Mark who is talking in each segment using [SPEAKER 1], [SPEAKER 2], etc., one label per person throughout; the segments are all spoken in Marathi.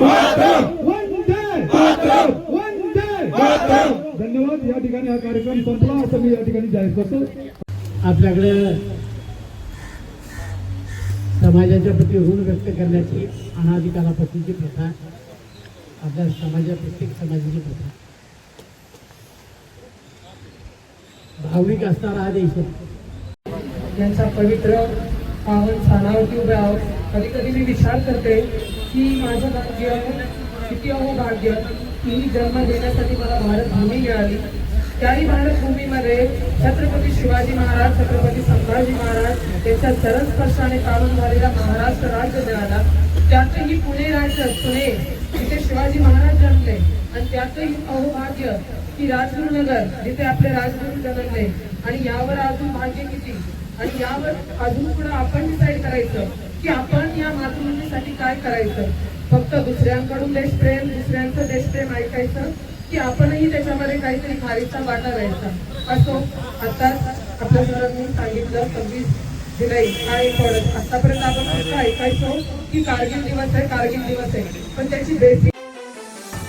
[SPEAKER 1] वंदे वंदे धन्यवाद या ठिकाणी हा कार्यक्रम संपला. असं मी या ठिकाणी जाहीर करतो.
[SPEAKER 2] आपल्याकडे समाजाच्या प्रती ऋण व्यक्त करण्याची अनाधिकारापासूनची प्रथा आपल्या समाजा प्रत्येक समाजाची प्रथा. भावनिक असणारा हा देश
[SPEAKER 3] यांचा पवित्र पावन स्थानावरती उभे आहोत. कधी कधी मी विचार करते की माझं भाग्य किती अहो भाग्य की जन्म देण्यासाठी मला भारतभूमी मिळाली. त्याही भारतभूमीमध्ये छत्रपती शिवाजी महाराज छत्रपती संभाजी महाराज यांच्या चरणस्पर्शाने काढून झालेला महाराष्ट्र राज्य मिळाला. त्याचंही पुणे राज्य पुणे जिथे शिवाजी महाराज जन्मले. आणि त्याचंही अहोभाग्य की राजगुरुनगर जिथे आपले राजगुरू जन्मले. आणि यावर अजून भाग्य किती? आणि यावर अजून पुढे आपण डिसाईड करायचं की आपण या मातृभूमीसाठी काय करायचं. फक्त दुसऱ्यांकडून देशप्रेम दुसऱ्यांचं देशप्रेम ऐकायचं की आपणही त्याच्यामध्ये काहीतरी खारीचा वाटा द्यायचा असो आता आपल्या सरांनी सांगितलं सव्वीस जुलै हा एक पडत आतापर्यंत आपण फक्त ऐकायचो की कारगिल दिवस आहे कारगिल दिवस आहे. पण त्याची बेसिक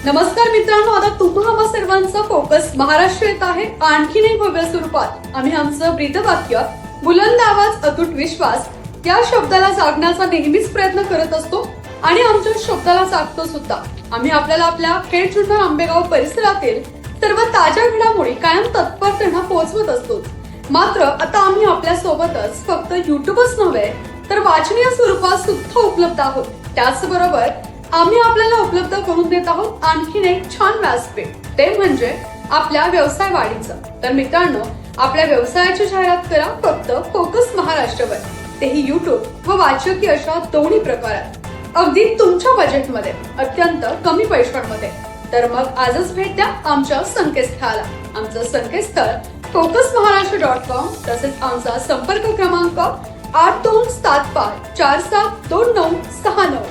[SPEAKER 4] नमस्कार मित्रांनो आता तुम्हा आम्हा सर्वांचा फोकस महाराष्ट्र येत आहे. आणखीन एक भव्य स्वरूपात. आम्ही आमचं ब्रीदवाक्य बुलंद आवाज अतूट विश्वास या शब्दाला जागण्याचा नेहमीच प्रयत्न करत असतो आणि आमच्या शब्दाला जागतो सुद्धा. आम्ही आपल्याला आपल्या खेड जुन्नर आंबेगाव परिसरातील सर्व ताज्या घडामोडी कायम तत्परतेनं पोहोचवत असतो. मात्र आता आम्ही आपल्या सोबतच फक्त युट्यूबच नव्हे तर वाचनीय स्वरूपात सुद्धा उपलब्ध आहोत. त्याचबरोबर आम्ही आपल्याला उपलब्ध करून देत आहोत आणखीन एक छान व्यासपीठ. ते म्हणजे आपल्या व्यवसाय वाढीचं. तर मित्रांनो आपल्या व्यवसायाची जाहिरात करा फक्त फोकस महाराष्ट्रवर तेही युट्यूब व वाचकी अशा दोन्ही प्रकारात. अगदी तुमच्या बजेटमध्ये अत्यंत कमी पैशांमध्ये. तर मग आजच भेट द्या आमच्या संकेतस्थळाला. आमचं संकेतस्थळ फोकस महाराष्ट्र डॉट कॉम तसेच आमचा संपर्क क्रमांक आठ दोन सात पाच चार सात दोन नऊ सहा नऊ.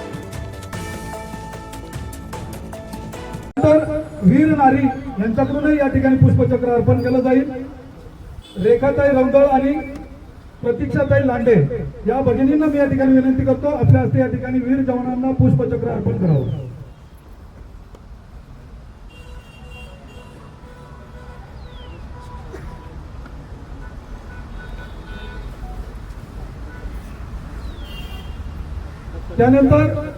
[SPEAKER 1] तर वीर नारी यांच्याकडूनही या ठिकाणी पुष्पचक्र अर्पण केलं जाईल. रेखाताई रौदळ आणि प्रतीक्षाताई लांडे. या भगिनींना मी या ठिकाणी विनंती करतो आपल्या हस्ते या ठिकाणी वीर जवानांना पुष्पचक्र अर्पण करावं. त्यानंतर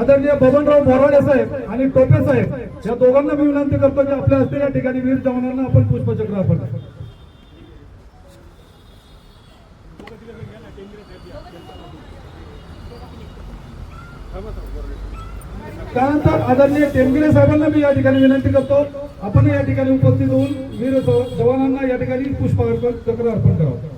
[SPEAKER 1] आदरणीय बबनराव बोराडे साहेब आणि टोपे साहेब या दोघांना मी विनंती करतो की आपल्या हस्ते या ठिकाणी वीर जवानांना आपण पुष्पचक्र अर्पण त्यानंतर आदरणीय टेमगिरे साहेबांना मी या ठिकाणी विनंती करतो. आपण या ठिकाणी उपस्थित होऊन वीर जवानांना या ठिकाणी पुष्प अर्पण चक्र अर्पण करावं.